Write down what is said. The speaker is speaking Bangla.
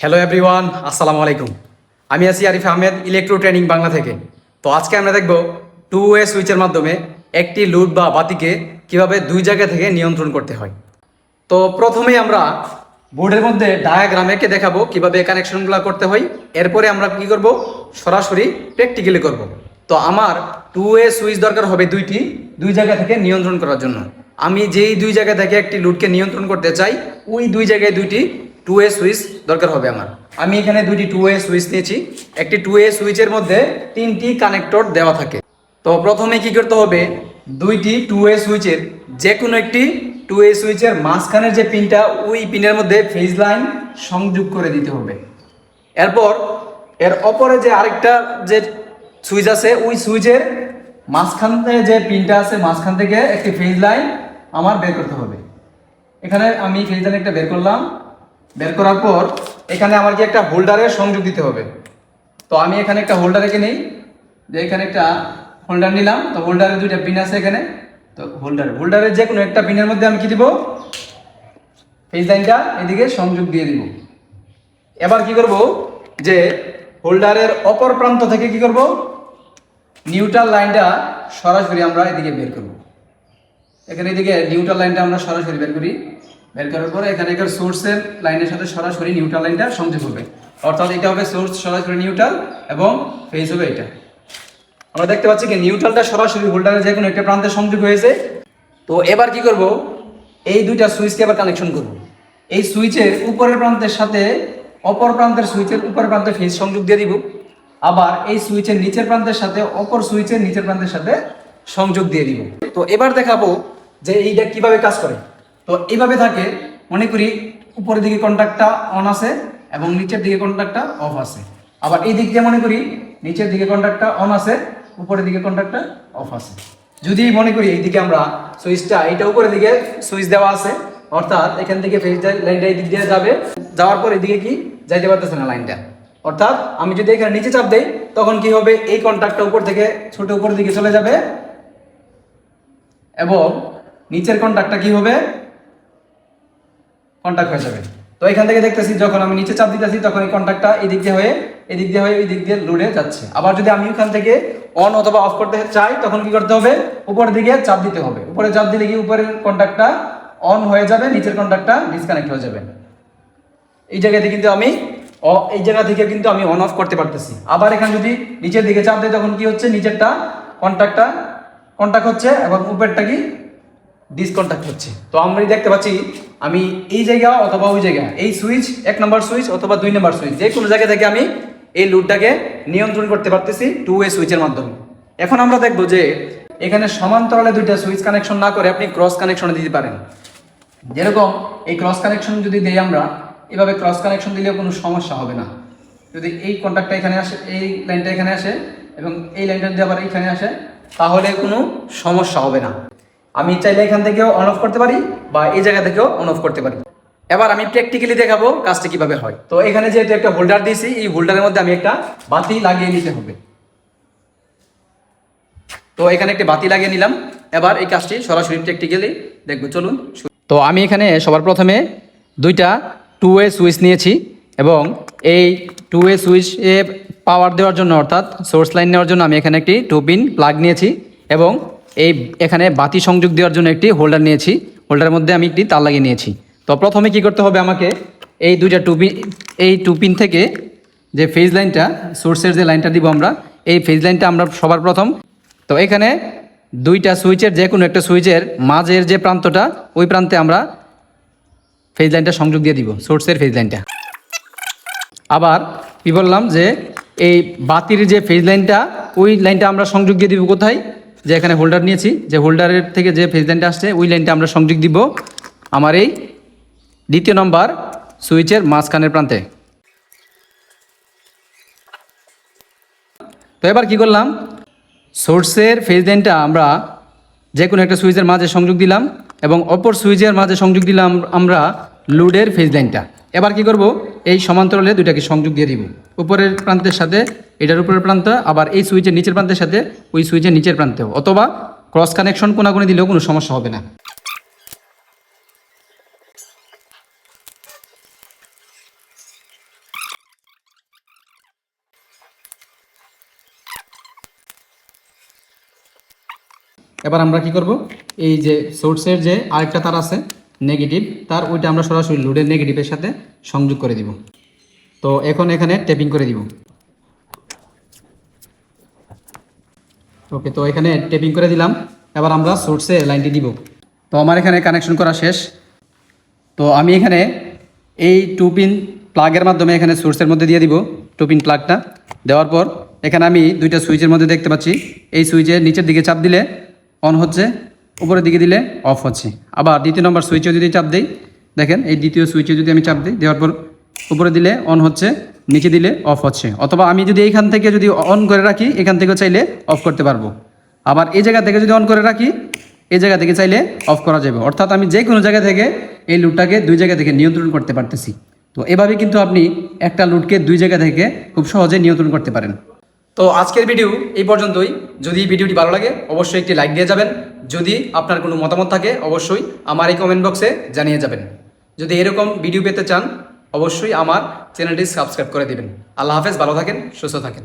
হ্যালো এভরিওয়ান আসসালামু আলাইকুম আমি আছি আরিফ আহমেদ ইলেকট্রো ট্রেনিং বাংলা থেকে। তো আজকে আমরা দেখব টু ওয়ে সুইচের মাধ্যমে একটি লুট বা বাতিকে কীভাবে দুই জায়গা থেকে নিয়ন্ত্রণ করতে হয়। তো প্রথমেই আমরা বোর্ডের মধ্যে ডায়াগ্রাম এঁকে দেখাবো, কীভাবে কানেকশনগুলো করতে হয়। এরপরে আমরা কি করব? সরাসরি প্র্যাকটিক্যালি করব। তো আমার টু ওয়ে সুইচ দরকার হবে দুইটি, দুই জায়গা থেকে নিয়ন্ত্রণ করার জন্য। আমি যেই দুই জায়গা থেকে একটি লুটকে নিয়ন্ত্রণ করতে চাই, ওই দুই জায়গায় দুইটি টু এ সুইচ দরকার হবে আমার। আমি এখানে দুইটি টু এ সুইচ নিয়েছি। একটি টু এ সুইচের মধ্যে তিনটি কানেক্টর দেওয়া থাকে। তো প্রথমে কি করতে হবে? দুইটি টু এ সুইচের যে কোনো একটি টু এ সুইচের মাঝখানের যে পিনটা, ওই পিনের মধ্যে ফেজ লাইন সংযোগ করে দিতে হবে। এরপর এর অপরে যে আরেকটা যে সুইচ আছে, ওই সুইচের মাঝখান থেকে যে পিনটা আছে, মাঝখান থেকে একটি ফেজ লাইন আমার বের করতে হবে। এখানে আমি ফেজ লাইন একটা বের করলাম। বের করার পর এখানে আমার কি একটা হোল্ডারের সংযোগ দিতে হবে। তো আমি এখানে একটা হোল্ডার রেখে নিই, যে এখানে একটা হোল্ডার নিলাম, তো হোল্ডারের দুইটা পিন আছে এখানে। তো হোল্ডার হোল্ডারের যে কোনো একটা পিনের মধ্যে আমি কি দিব? ফেজ লাইনটা এদিকে সংযোগ দিয়ে দিব। এবার কি করব? যে হোল্ডারের অপর প্রান্ত থেকে কি করব? নিউট্রাল লাইনটা সরাসরি আমরা এদিকে বের করব। এখানে এদিকে নিউট্রাল লাইনটা আমরা সরাসরি বের করি। বের করার পরে এখানে এখানে সোর্সের লাইনের সাথে সরাসরি নিউট্রাল লাইনটা সংযোগ হবে। অর্থাৎ এটা হবে সোর্স সরাসরি নিউট্রাল এবং ফেজ হবে এটা। আমরা দেখতে পাচ্ছি কি নিউট্রালটা সরাসরি হোল্ডারের যে কোনো একটা প্রান্তে সংযোগ হয়েছে। তো এবার কি করব? এই দুইটা সুইচকে আবার কানেকশন করব। এই সুইচের উপরের প্রান্তের সাথে অপর প্রান্তের সুইচের উপরের প্রান্তে ফেজ সংযোগ দিয়ে দিব। আবার এই সুইচের নিচের প্রান্তের সাথে অপর সুইচের নিচের প্রান্তের সাথে সংযোগ দিয়ে দিব। তো এবার দেখাবো যে এইটা কীভাবে কাজ করে। তো এইভাবে থাকে, মনে করি উপরের দিকে কন্ট্যাক্টটা অন আছে এবং নিচের দিকে কন্ট্যাক্টটা অফ আছে। আবার এই দিক দিয়ে মনে করি নিচের দিকে কন্ট্যাক্টটা অন আছে, উপরের দিকে কন্ট্যাক্টটা অফ আছে। যদি মনে করি এইদিকে আমরা সুইচটা এইটা উপরের দিকে সুইচ দেওয়া আছে, অর্থাৎ এখান থেকে ফেজ লাইনটা এই দিক দিয়ে যাবে, যাওয়ার পর এদিকে কি যাইতে পারতেছে না লাইনটা অর্থাৎ আমি যদি এখানে নিচে চাপ দেই, তখন কি হবে? এই কন্ট্যাক্টটা উপর থেকে ছোট উপরের দিকে চলে যাবে। এবং নিচের কন্ট্যাক্টটা কি হবে? কন্ট্যাক্ট হয়ে যাবে। তো এখান থেকে দেখতেছি যখন আমি নিচে চাপ দিতেছি, তখন এই কন্ট্যাক্টটা এদিক দিয়ে হয়ে, এদিক দিয়ে হয়ে এই দিক দিয়ে লোডে যাচ্ছে। আবার যদি আমি ওখান থেকে অন অথবা অফ করতে চাই, তখন কি করতে হবে? উপরের দিকে চাপ দিতে হবে। উপরে চাপ দিলে কি উপরের কন্ট্যাক্টটা অন হয়ে যাবে, নিচের কন্ট্যাক্টটা ডিসকানেক্ট হয়ে যাবে। এই জায়গাতে কিন্তু আমি এই জায়গা থেকে কিন্তু আমি অন অফ করতে পারতেছি। আবার এখানে যদি নিচের দিকে চাপ দিই তখন কি হচ্ছে? নিচেরটা কন্ট্যাক্টটা কন্ট্যাক্ট হচ্ছে এবং উপরেরটা কি? ডিসকন্ট্যাক্ট হচ্ছে। তো আমরা দেখতে পাচ্ছি, আমি এই জায়গা অথবা ওই জায়গা, এই সুইচ এক নম্বর সুইচ অথবা দুই নম্বর সুইচ যে কোনো জায়গা থেকে আমি এই লুডটাকে নিয়ন্ত্রণ করতে পারতেছি টু ওয়ে সুইচের মাধ্যমে। এখন আমরা দেখব যে এখানে সমান্তরালে দুইটা সুইচ কানেকশন না করে আপনি ক্রস কানেকশনে দিতে পারেন। যেরকম এই ক্রস কানেকশন যদি দেই আমরা, এভাবে ক্রস কানেকশন দিলেও কোনো সমস্যা হবে না। যদি এই কন্ট্যাক্টটা এখানে আসে, এই লাইনটা এখানে আসে এবং এই লাইনটা যদি আবার এখানে আসে, তাহলে কোনো সমস্যা হবে না। আমি চাইলে এখান থেকেও অন অফ করতে পারি বা এই জায়গা থেকেও অন অফ করতে পারি। এবার আমি প্র্যাকটিক্যালি দেখাবো কাজটা কীভাবে হয়। তো এখানে যেহেতু একটা হোল্ডার দিয়েছি, এই হোল্ডারের মধ্যে আমি একটা বাতি লাগিয়ে নিতে হবে। তো এখানে একটি বাতি লাগিয়ে নিলাম। এবার এই কাজটি সরাসরি প্র্যাকটিক্যালি দেখব। চলুন তো আমি এখানে সবার প্রথমে দুইটা টু ওয়ে সুইচ নিয়েছি এবং এই টু ওয়ে সুইচে পাওয়ার দেওয়ার জন্য অর্থাৎ সোর্স লাইন নেওয়ার জন্য আমি এখানে একটি টু পিন প্লাগ নিয়েছি এবং এই এখানে বাতি সংযোগ দেওয়ার জন্য একটি হোল্ডার নিয়েছি। হোল্ডারের মধ্যে আমি একটি তার লাগিয়ে নিয়েছি। তো প্রথমে কি করতে হবে আমাকে এই দুইটা টু পিন এই টুপিন থেকে যে ফেজ লাইনটা, সোর্সের যে লাইনটা দিব আমরা, এই ফেজ লাইনটা আমরা সবার প্রথম। তো এখানে দুইটা সুইচের যে কোনো একটা সুইচের মাঝের যে প্রান্তটা, ওই প্রান্তে আমরা ফেজ লাইনটা সংযোগ দিয়ে দিব, সোর্সের ফেজ লাইনটা। আবার কি বললাম যে এই বাতির যে ফেজ লাইনটা, ওই লাইনটা আমরা সংযোগ দিয়ে দিব কোথায়? যে এখানে হোল্ডার নিয়েছি, যে হোল্ডারের থেকে যে ফেজ লাইনটা আসছে, ওই লাইনটা আমরা সংযোগ দিব আমার এই দ্বিতীয় নম্বর সুইচের মাঝখানের প্রান্তে। তো এবার কি করলাম? সোর্সের ফেজ লাইনটা আমরা যে কোনো একটা সুইচের মাঝে সংযোগ দিলাম এবং অপর সুইচের মাঝে সংযোগ দিলাম আমরা লুডের ফেজ লাইনটা এবার কি করব? এই সমান্তরালে দুইটাকে সংযোগ দিয়ে দিব। উপরের প্রান্তের সাথে, এটার উপরের প্রান্ত, আবার এই সুইচের নিচের প্রান্তের সাথে, ওই সুইচের নিচের প্রান্তেও অথবা ক্রস কানেকশন কোনাগুনি দিলেও কোনো সমস্যা হবে না। এবার আমরা কি করব? এই যে সোর্সের যে আরেকটা তার আছে নেগেটিভ তার ওইটা আমরা সরাসরি লোডের নেগেটিভের সাথে সংযোগ করে দিব। তো এখন এখানে টেপিং করে দিব। ওকে তো এখানে টেপিং করে দিলাম। এবার আমরা সোর্সে লাইনটি দিব। তো আমার এখানে কানেকশন করা শেষ। তো আমি এখানে এই টু পিন প্লাগের মাধ্যমে এখানে সোর্সের মধ্যে দিয়ে দিব টু পিন প্লাগটা দেওয়ার পর এখানে আমি দুইটা সুইচের মধ্যে দেখতে পাচ্ছি। এই সুইচের নিচের দিকে চাপ দিলে অন হচ্ছে, উপরের দিকে দিলে অফ হচ্ছে। আবার দ্বিতীয় নম্বর সুইচে যদি চাপ দেই, দেখেন এই দ্বিতীয় সুইচে যদি আমি চাপ দিই, দেওয়ার পর উপরে দিলে অন হচ্ছে, নিচে দিলে অফ হচ্ছে। অথবা আমি যদি এইখান থেকে যদি অন করে রাখি, এখান থেকেও চাইলে অফ করতে পারব। আবার এই জায়গা থেকে যদি অন করে রাখি, এই জায়গা থেকে চাইলে অফ করা যাবে। অর্থাৎ আমি যে কোনো জায়গা থেকে এই লুটটাকে দুই জায়গা থেকে নিয়ন্ত্রণ করতে পারতেছি। তো এভাবে কিন্তু আপনি একটা লুটকে দুই জায়গা থেকে খুব সহজে নিয়ন্ত্রণ করতে পারেন। তো আজকের ভিডিও এই পর্যন্তই। যদি ভিডিওটি ভালো লাগে, অবশ্যই একটি লাইক দিয়ে যাবেন। যদি আপনার কোনো মতামত থাকে, অবশ্যই আমার এই কমেন্ট বক্সে জানিয়ে যাবেন। যদি এরকম ভিডিও পেতে চান অবশ্যই আমার চ্যানেলটি সাবস্ক্রাইব করে দিবেন। আল্লাহ হাফেজ ভালো থাকেন সুস্থ থাকেন।